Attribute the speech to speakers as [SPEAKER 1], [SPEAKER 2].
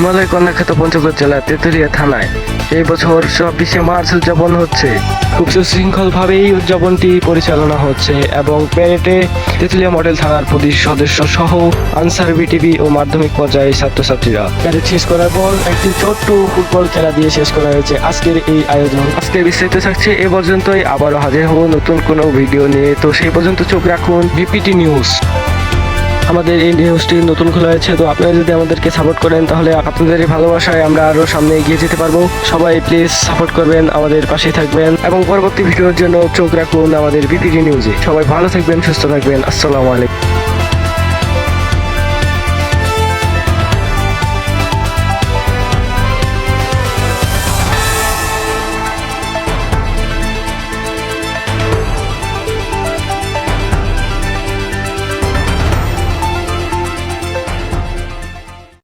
[SPEAKER 1] হিমালয় কন্যাখ্যাত পঞ্চগড় জেলার তেতুলিয়া থানায়। এই বছর চব্বিশে মার্চ উদযাপন হচ্ছে। খুব সুশৃঙ্খল ভাবেই উদযাপনটি পরিচালনা হচ্ছে এবং প্যারেডে তেতুলিয়া মডেল থানার পুলিশ সদস্য সহ আনসার বিটিভি ও মাধ্যমিক পর্যায়ে ছাত্রছাত্রীরা। প্যারেড শেষ করার পর একটি ছোট্ট ফুটবল খেলা দিয়ে শেষ করা হয়েছে আজকের এই আয়োজন। আজকে বিস্তারিত থাকছে এ পর্যন্তই। আবারও হাজির হব নতুন কোনো ভিডিও নিয়ে। তো সেই পর্যন্ত চোখ রাখুন বিপিটি নিউজ। আমাদের এই নিউজটি নতুন খোলা হয়েছে, তো আপনারা যদি আমাদেরকে সাপোর্ট করেন, তাহলে আপনাদের ভালোবাসায় আমরা আরও সামনে এগিয়ে যেতে পারব। সবাই প্লিজ সাপোর্ট করবেন, আমাদের পাশে থাকবেন এবং পরবর্তী ভিডিওর জন্য চোখ রাখুন আমাদের বিপিডি নিউজে সবাই ভালো থাকবেন, সুস্থ থাকবেন। আসসালামু আলাইকুম।